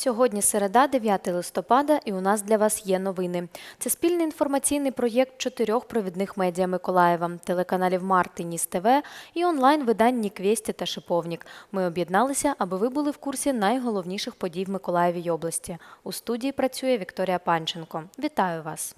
Сьогодні середа, 9 листопада, і у нас для вас є новини. Це спільний інформаційний проєкт чотирьох провідних медіа Миколаєва, телеканалів Марти, Ніс ТВ і онлайн-видань Ніквєсті та Шиповнік. Ми об'єдналися, аби ви були в курсі найголовніших подій в Миколаєві й області. У студії працює Вікторія Панченко. Вітаю вас!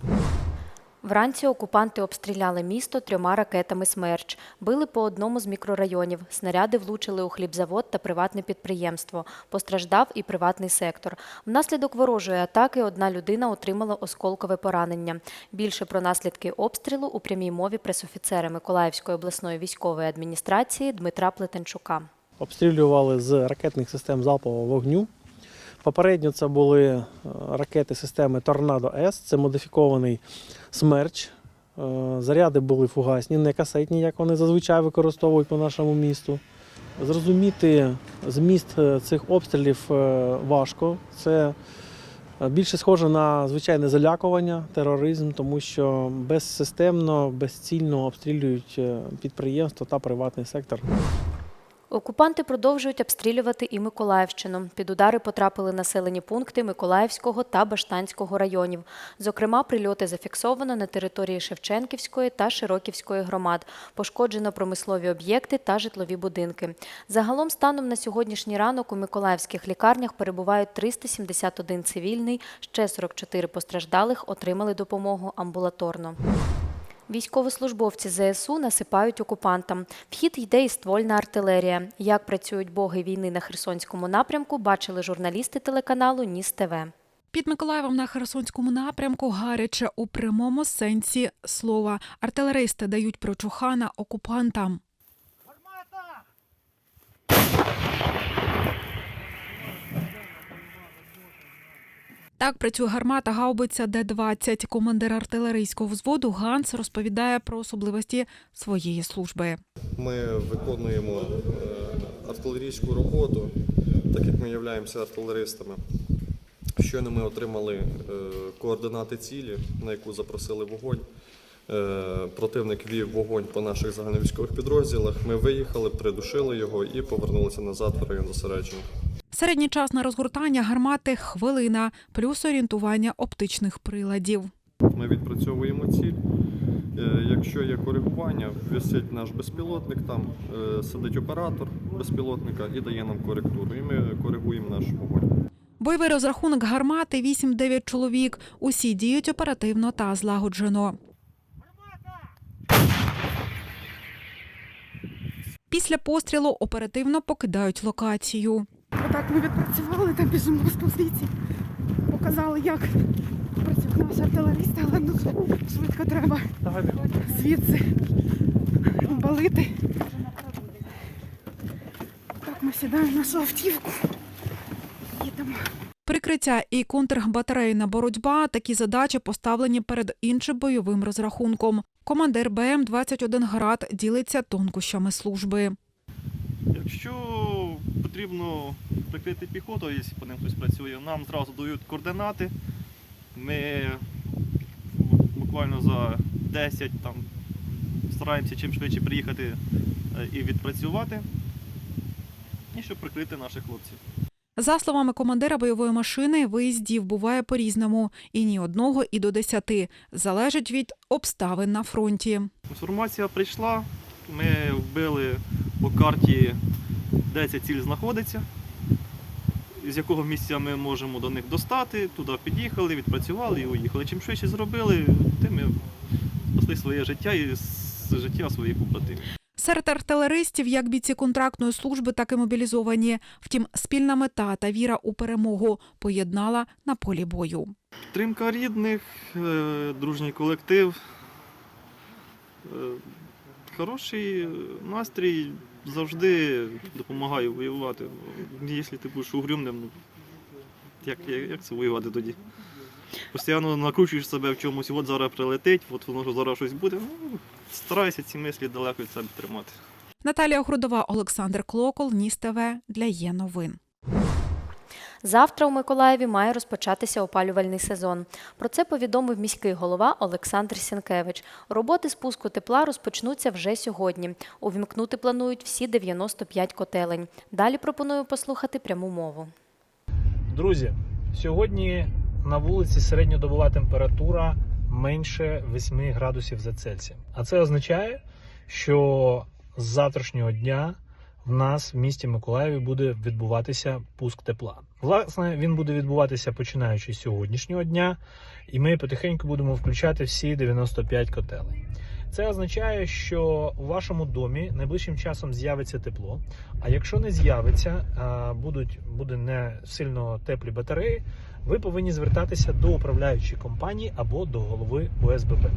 Вранці окупанти обстріляли місто трьома ракетами «Смерч». Били по одному з мікрорайонів. Снаряди влучили у хлібзавод та приватне підприємство. Постраждав і приватний сектор. Внаслідок ворожої атаки одна людина отримала осколкове поранення. Більше про наслідки обстрілу у прямій мові пресофіцера Миколаївської обласної військової адміністрації Дмитра Плетенчука. обстрілювали з ракетних систем залпового вогню. Попередньо це були е, ракети системи Торнадо С, це модифікований смерч. Е, Заряди були фугасні, не касетні, як вони зазвичай використовують по нашому місту. Зрозуміти зміст е, цих обстрілів важко. Це більше схоже на звичайне залякування, тероризм, тому що безсистемно, безцільно обстрілюють підприємства та приватний сектор. Окупанти продовжують обстрілювати і Миколаївщину. Під удари потрапили населені пункти Миколаївського та Баштанського районів. Зокрема, прильоти зафіксовано на території Шевченківської та Широківської громад. Пошкоджено промислові об'єкти та житлові будинки. Загалом, станом на сьогоднішній ранок у миколаївських лікарнях перебувають 371 цивільний, ще 44 постраждалих отримали допомогу амбулаторно. Військовослужбовці ЗСУ насипають окупантам. Вхід йде і ствольна артилерія. Як працюють боги війни на Херсонському напрямку, бачили журналісти телеканалу Ніс ТВ. Під Миколаєвом на Херсонському напрямку гаряче у прямому сенсі слова. Артилеристи дають прочухана окупантам. Так працює гармата гаубиця Д-20. Командир артилерійського взводу Ганс розповідає про особливості своєї служби. Ми виконуємо е, артилерійську роботу, так як ми являємося артилеристами. Щойно ми отримали е, координати цілі, на яку запросили вогонь. Е, Противник вів вогонь по наших загальновійськових підрозділах. Ми виїхали, придушили його і повернулися назад в район зосередження. Середній час на розгортання гармати хвилина, плюс орієнтування оптичних приладів. Ми відпрацьовуємо ціль. Е, Якщо є коригування, висить наш безпілотник, там е, сидить оператор безпілотника і дає нам коректуру. І ми коригуємо наш вогонь. Бойовий розрахунок гармати 8-9 чоловік. Усі діють оперативно та злагоджено. Після пострілу оперативно покидають локацію. Отак ми відпрацювали, там біжимо з позиції. Показали, як працюють наші артилеристи, але ну швидко треба звідси балити. Так, ми сідаємо нашу автівку. Їдемо. Прикриття і контрбатарейна боротьба такі задачі поставлені перед іншим бойовим розрахунком. Командир БМ 21 град ділиться тонкощами служби. Якщо потрібно прикрити піхоту, якщо по ним хтось працює, нам зразу дають координати. Ми буквально за 10 там, стараємося чим швидше приїхати е, і відпрацювати, і щоб прикрити наших хлопців. За словами командира бойової машини, виїздів буває по-різному і ні одного, і до десяти. Залежить від обставин на фронті. Інформація прийшла, ми вбили по карті, де ця ціль знаходиться, з якого місця ми можемо до них достати, туди під'їхали, відпрацювали і уїхали. Чим швидше зробили, тим ми спасли своє життя і життя своїх побратимів. Серед артилеристів як бійці контрактної служби, так і мобілізовані. Втім, спільна мета та віра у перемогу поєднала на полі бою. Підтримка рідних, е, дружній колектив, е, хороший настрій завжди допомагаю воювати. Якщо ти будеш угрюмним, ну, як, як, як це воювати тоді? Постійно накручуєш себе в чомусь, от зараз прилетить, от воно зараз щось буде. Ну, старайся ці мислі далеко від себе тримати. Наталія Грудова, Олександр Клокол, Ніс ТВ для є новин. Завтра у Миколаєві має розпочатися опалювальний сезон. Про це повідомив міський голова Олександр Сінкевич. Роботи з пуску тепла розпочнуться вже сьогодні. Увімкнути планують всі 95 котелень. Далі пропоную послухати пряму мову. Друзі, сьогодні на вулиці середньодобова температура менше 8 градусів за Цельсієм. А це означає, що з завтрашнього дня в нас в місті Миколаєві буде відбуватися пуск тепла. Власне, він буде відбуватися починаючи з сьогоднішнього дня, і ми потихеньку будемо включати всі 95 котелень. Це означає, що у вашому домі найближчим часом з'явиться тепло. А якщо не з'явиться, будуть буде не сильно теплі батареї, ви повинні звертатися до управляючої компанії або до голови ОСББ.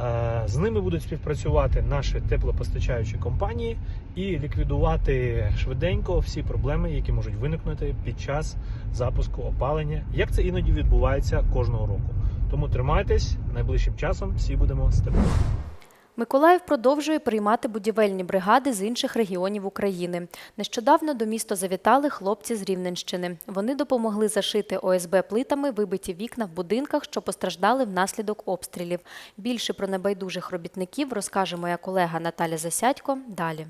Е, З ними будуть співпрацювати наші теплопостачаючі компанії і ліквідувати швиденько всі проблеми, які можуть виникнути під час запуску опалення, як це іноді відбувається кожного року. Тому тримайтесь найближчим часом. Всі будемо теплом. Миколаїв продовжує приймати будівельні бригади з інших регіонів України. Нещодавно до міста завітали хлопці з Рівненщини. Вони допомогли зашити ОСБ плитами вибиті вікна в будинках, що постраждали внаслідок обстрілів. Більше про небайдужих робітників розкаже моя колега Наталя Засядько далі.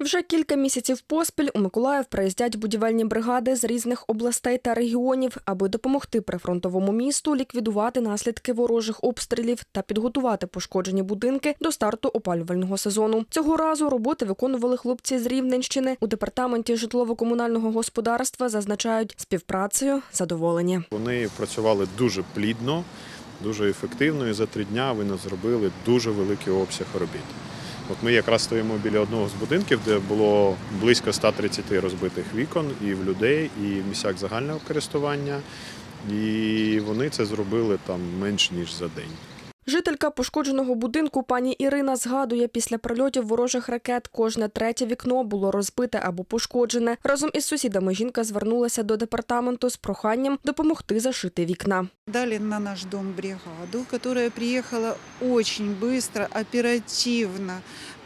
Вже кілька місяців поспіль у Миколаїв приїздять будівельні бригади з різних областей та регіонів, аби допомогти прифронтовому місту ліквідувати наслідки ворожих обстрілів та підготувати пошкоджені будинки до старту опалювального сезону. Цього разу роботи виконували хлопці з Рівненщини. У департаменті житлово-комунального господарства зазначають співпрацею задоволені. Вони працювали дуже плідно, дуже ефективно, і за три дня вони зробили дуже великий обсяг робіт. От ми якраз стоїмо біля одного з будинків, де було близько 130 розбитих вікон і в людей, і в місцях загального користування. І вони це зробили там менш ніж за день. Жителька пошкодженого будинку пані Ірина згадує, після прильотів ворожих ракет кожне третє вікно було розбите або пошкоджене. Разом із сусідами жінка звернулася до департаменту з проханням допомогти зашити вікна. Дали на наш дом бригаду, которая приехала очень быстро, оперативно,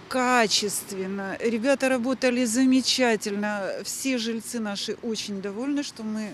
качественно. Ребята работали замечательно. Все жильцы наши очень довольны, что мы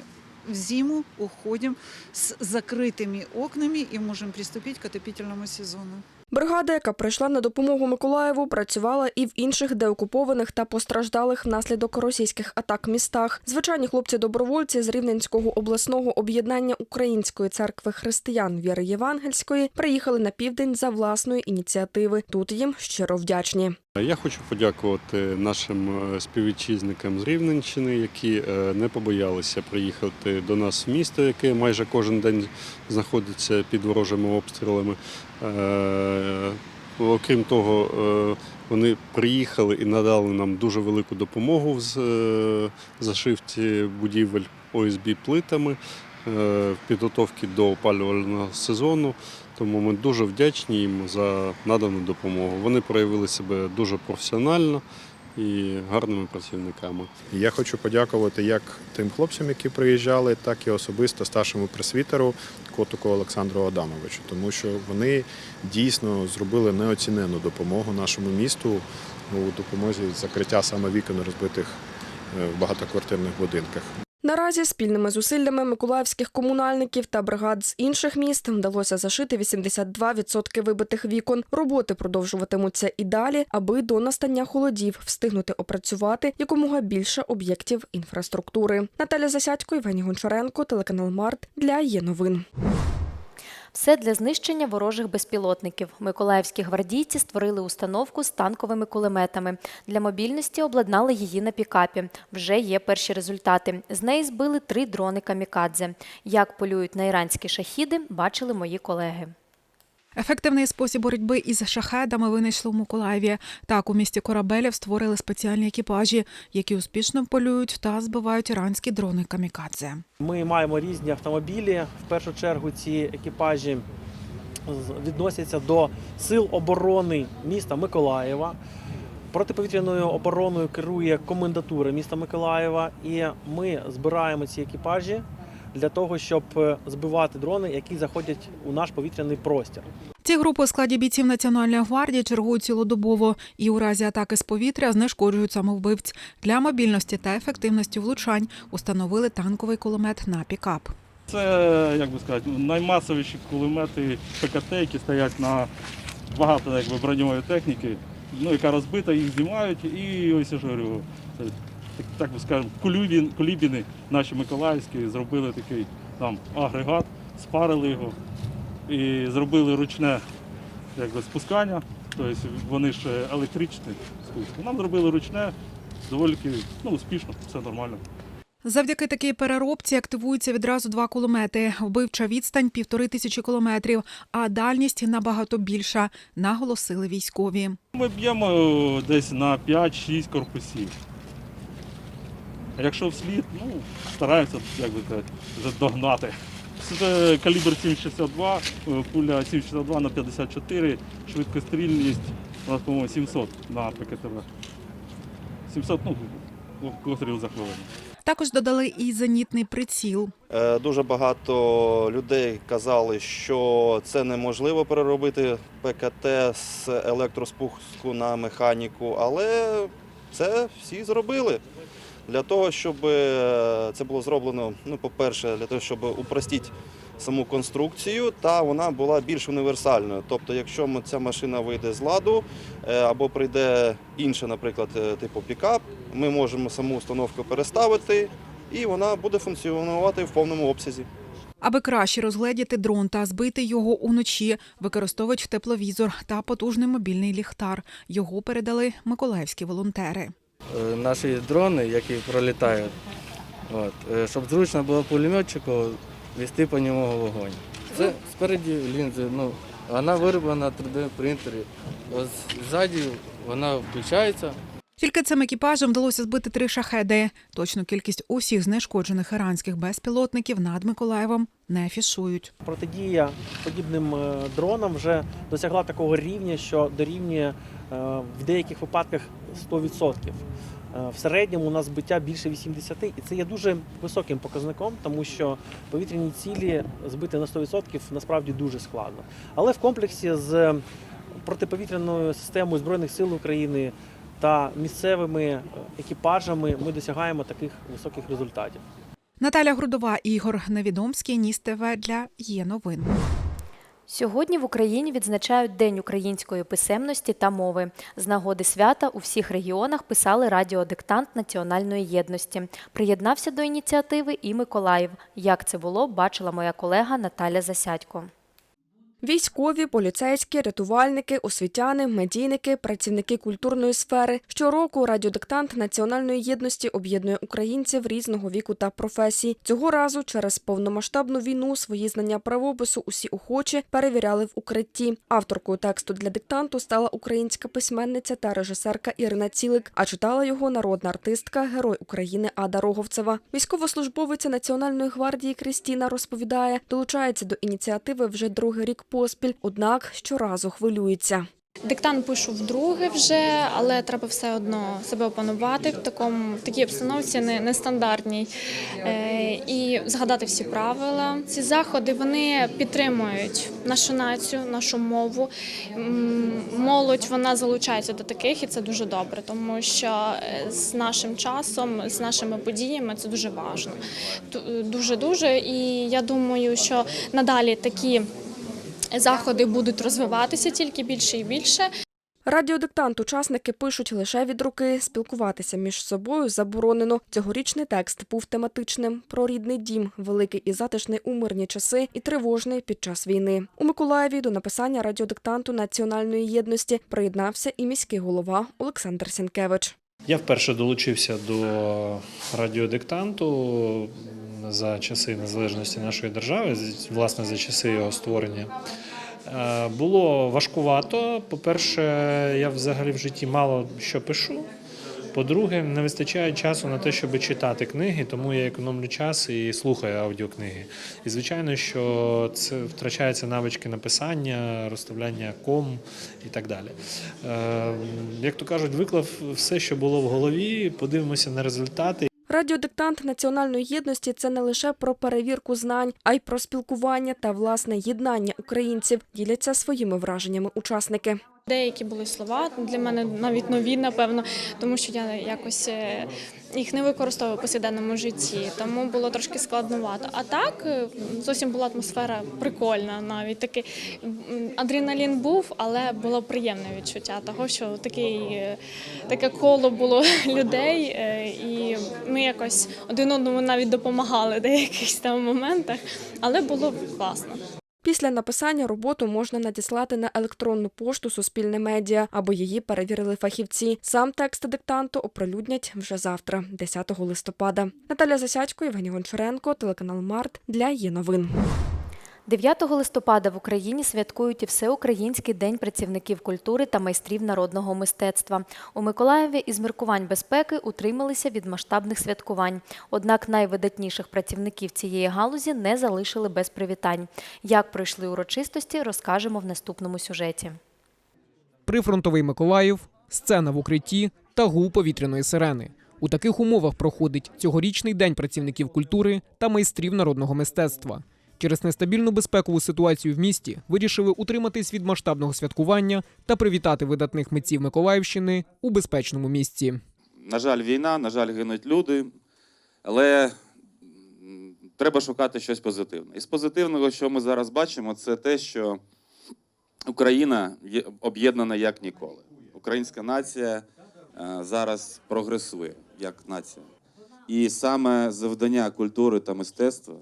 в зиму уходим с закрытыми окнами и можем приступить к отопительному сезону. Бригада, яка прийшла на допомогу Миколаєву, працювала і в інших деокупованих та постраждалих внаслідок російських атак містах. Звичайні хлопці-добровольці з Рівненського обласного об'єднання Української церкви християн віри Євангельської приїхали на південь за власної ініціативи. Тут їм щиро вдячні. Я хочу подякувати нашим е, співвітчизникам з Рівненщини, які е, не побоялися приїхати до нас в місто, яке майже кожен день знаходиться під ворожими обстрілами. Е, Окрім того, е, вони приїхали і надали нам дуже велику допомогу в е, зашивці будівель ОСБ плитами е, в підготовці до опалювального сезону. Тому ми дуже вдячні їм за надану допомогу. Вони проявили себе дуже професіонально і гарними працівниками. Я хочу подякувати як тим хлопцям, які приїжджали, так і особисто старшому пресвітеру Котуку Олександру Адамовичу, тому що вони дійсно зробили неоцінену допомогу нашому місту у допомозі закриття саме вікон розбитих е, в багатоквартирних будинках. Наразі спільними зусиллями миколаївських комунальників та бригад з інших міст вдалося зашити 82% вибитих вікон. Роботи продовжуватимуться і далі, аби до настання холодів встигнути опрацювати якомога більше об'єктів інфраструктури. Наталя Засядько, Євгеній Гончаренко, телеканал Март для є новин. Все для знищення ворожих безпілотників. Миколаївські гвардійці створили установку з танковими кулеметами. Для мобільності обладнали її на пікапі. Вже є перші результати. З неї збили три дрони камікадзе. Як полюють на іранські шахіди, бачили мої колеги. Ефективний спосіб боротьби із шахедами винайшли у Миколаєві. Так, у місті Корабелів створили спеціальні екіпажі, які успішно полюють та збивають іранські дрони камікадзе. Ми маємо різні автомобілі. В першу чергу ці екіпажі відносяться до сил оборони міста Миколаєва. Протиповітряною обороною керує комендатура міста Миколаєва, і ми збираємо ці екіпажі для того, щоб е, збивати дрони, які заходять у наш повітряний простір. Ці групи у складі бійців Національної гвардії чергують цілодобово і у разі атаки з повітря знешкоджують самовбивць. Для мобільності та ефективності влучань установили танковий кулемет на пікап. Це, як би сказати, наймасовіші кулемети ПКТ, які стоять на багато якби, броньової техніки, ну, яка розбита, їх знімають. І ось я ж говорю, це так, так би скажемо, кулібін, кулібіни наші миколаївські зробили такий там агрегат, спарили його і зробили ручне якби, спускання. Тобто вони ж електричні спуск. Нам зробили ручне, доволі ну, успішно, все нормально. Завдяки такій переробці активуються відразу два кулемети. Вбивча відстань півтори тисячі кілометрів, а дальність набагато більша, наголосили військові. Ми б'ємо десь на 5-6 корпусів. А якщо вслід, ну, стараємося, як би сказати, вже догнати. Це калібр 7,62, е, пуля 7,62 на 54, швидкострільність, у нас, по-моєму, 700 на ПКТВ. 700, ну, постріл за хвилину. Також додали і зенітний приціл. Е, Дуже багато людей казали, що це неможливо переробити ПКТ з електроспуску на механіку, але це всі зробили. Для того, щоб е, це було зроблено, ну, по-перше, для того, щоб упростити саму конструкцію, та вона була більш універсальною. Тобто, якщо ця машина вийде з ладу е, або прийде інша, наприклад, е, типу пікап, ми можемо саму установку переставити, і вона буде функціонувати в повному обсязі. Аби краще розгледіти дрон та збити його уночі, використовують тепловізор та потужний мобільний ліхтар. Його передали миколаївські волонтери. Е, наші дрони, які пролітають, от, е, щоб зручно було пулеметчику вести по ньому вогонь. Це спереді лінзи, ну, вона вироблена на 3D принтері. Ось ззаді вона включається. Тільки цим екіпажем вдалося збити три шахеди. Точну кількість усіх знешкоджених іранських безпілотників над Миколаєвом не афішують. Протидія подібним е, дронам вже досягла такого рівня, що дорівнює е, в деяких випадках 100%. Е, В середньому у нас збиття більше 80%, і це є дуже високим показником, тому що повітряні цілі збити на 100% насправді дуже складно. Але в комплексі з протиповітряною системою Збройних сил України та місцевими екіпажами ми досягаємо таких високих результатів. Наталя Грудова, Ігор Невідомський, Ніс ТВ для є новин. Сьогодні в Україні відзначають День української писемності та мови. З нагоди свята у всіх регіонах писали радіодиктант національної єдності. Приєднався до ініціативи і Миколаїв. Як це було, бачила моя колега Наталя Засядько. Військові, поліцейські, рятувальники, освітяни, медійники, працівники культурної сфери. Щороку радіодиктант національної єдності об'єднує українців різного віку та професій. Цього разу через повномасштабну війну свої знання правопису усі охочі перевіряли в укритті. Авторкою тексту для диктанту стала українська письменниця та режисерка Ірина Цілик, а читала його народна артистка, герой України Ада Роговцева. Військовослужбовиця Національної гвардії Крістіна розповідає, долучається до ініціативи вже другий рік поспіль, однак щоразу хвилюється. Диктант пишу вдруге вже, але треба все одно себе опанувати в такому в такій обстановці не- нестандартній е, і згадати всі правила. Ці заходи вони підтримують нашу націю, нашу мову. Молодь вона залучається до таких, і це дуже добре, тому що е, з нашим часом, з нашими подіями це дуже важливо. Дуже дуже. І я думаю, що надалі такі заходи будуть розвиватися тільки більше і більше. Радіодиктант учасники пишуть лише від руки. Спілкуватися між собою заборонено. Цьогорічний текст був тематичним про рідний дім, великий і затишний у мирні часи і тривожний під час війни. У Миколаєві до написання радіодиктанту національної єдності приєднався і міський голова Олександр Сінкевич. Я вперше долучився до радіодиктанту за часи незалежності нашої держави, власне, за часи його створення. Е, Було важкувато. По-перше, я взагалі в житті мало що пишу. По-друге, не вистачає часу на те, щоб читати книги, тому я економлю час і слухаю аудіокниги. І звичайно, що це втрачаються навички написання, розставляння ком і так далі. Е, Як то кажуть, виклав все, що було в голові, подивимося на результати. Радіодиктант національної єдності це не лише про перевірку знань, а й про спілкування та власне єднання українців. Діляться своїми враженнями учасники. Деякі були слова для мене навіть нові, напевно, тому що я якось е, їх не використовую в повсякденному житті, тому було трошки складновато. А так е, зовсім була атмосфера прикольна, навіть такий адреналін був, але було приємне відчуття того, що такий, е, таке коло було людей, і ми якось один одному навіть допомагали в деяких там моментах, але було класно. Після написання роботу можна надіслати на електронну пошту Суспільне медіа, або її перевірили фахівці. Сам текст диктанту оприлюднять вже завтра, 10 листопада. Наталя Засядько, Євгеній Гончаренко, телеканал Март для є новин. 9 листопада в Україні святкують і Всеукраїнський день працівників культури та майстрів народного мистецтва. У Миколаєві із міркувань безпеки утрималися від масштабних святкувань. Однак найвидатніших працівників цієї галузі не залишили без привітань. Як пройшли урочистості, розкажемо в наступному сюжеті. Прифронтовий Миколаїв, сцена в укритті та гул повітряної сирени. У таких умовах проходить цьогорічний день працівників культури та майстрів народного мистецтва. Через нестабільну безпекову ситуацію в місті вирішили утриматись від масштабного святкування та привітати видатних митців Миколаївщини у безпечному місці. На жаль, війна, на жаль, гинуть люди, але треба шукати щось позитивне. І з позитивного, що ми зараз бачимо, це те, що Україна є об'єднана як ніколи. Українська нація е, зараз прогресує як нація. І саме завдання культури та мистецтва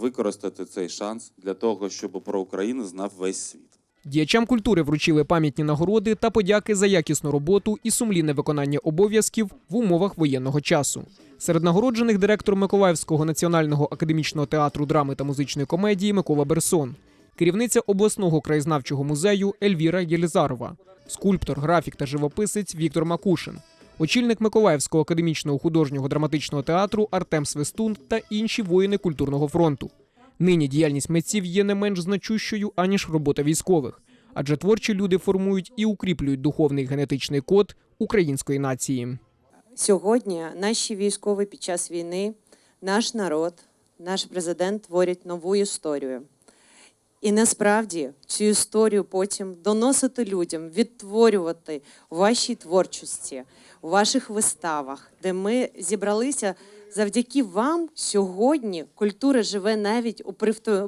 використати цей шанс для того, щоб про Україну знав весь світ. Діячам культури вручили пам'ятні нагороди та подяки за якісну роботу і сумлінне виконання обов'язків в умовах воєнного часу. Серед нагороджених директор Миколаївського національного академічного театру драми та музичної комедії Микола Берсон, керівниця обласного краєзнавчого музею Ельвіра Єлізарова, скульптор, графік та живописець Віктор Макушин, очільник Миколаївського академічного художнього драматичного театру Артем Свистун та інші воїни культурного фронту. Нині діяльність митців є не менш значущою, аніж робота військових, адже творчі люди формують і укріплюють духовний генетичний код української нації. Сьогодні наші військові під час війни, наш народ, наш президент творять нову історію. І насправді цю історію потім доносити людям, відтворювати у вашій творчості, у ваших виставах, де ми зібралися завдяки вам сьогодні. Культура живе навіть у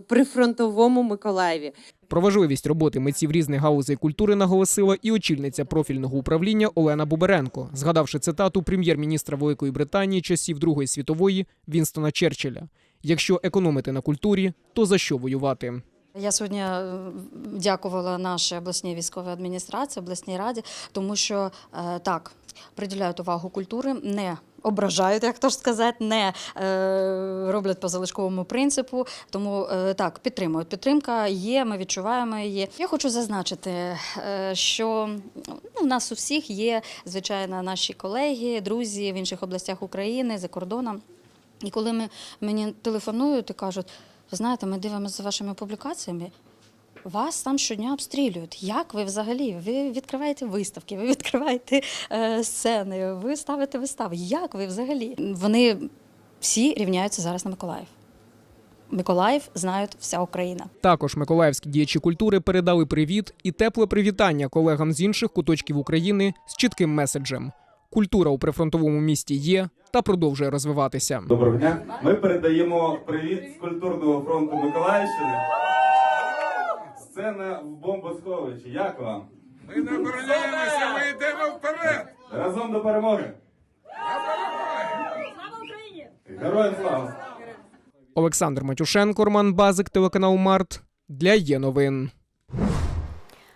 прифронтовому Миколаєві. Про важливість роботи митців різних галузей культури наголосила і очільниця профільного управління Олена Буберенко, згадавши цитату прем'єр-міністра Великої Британії часів Другої світової Вінстона Черчилля: якщо економити на культурі, то за що воювати? Я сьогодні е, дякувала нашій обласній військовій адміністрації, обласній раді, тому що е, так приділяють увагу культури, не ображають, як то ж сказати, не е, роблять по залишковому принципу. Тому так підтримують. Підтримка є, ми відчуваємо її. Я хочу зазначити, що ну, у нас у всіх є звичайно наші колеги, друзі в інших областях України за кордоном. І коли ми, мені телефонують і кажуть, ви знаєте, ми дивимося за вашими публікаціями. Вас там щодня обстрілюють. Як ви взагалі? Ви відкриваєте виставки, ви відкриваєте е, сцени, ви ставите вистави. Як ви взагалі? Вони всі рівняються зараз на Миколаїв. Миколаїв знають вся Україна. Також миколаївські діячі культури передали привіт і тепле привітання колегам з інших куточків України з чітким меседжем: культура у прифронтовому місті є та продовжує розвиватися. Доброго дня. Ми передаємо привіт з культурного фронту Миколаївщини. Сцена в бомбосховищі. Як вам? Ми не обороняємося, ми йдемо вперед! Разом до перемоги. Слава Україні! Героям слава! Олександр Матюшенко, Роман Базик, телеканал Март для є новин.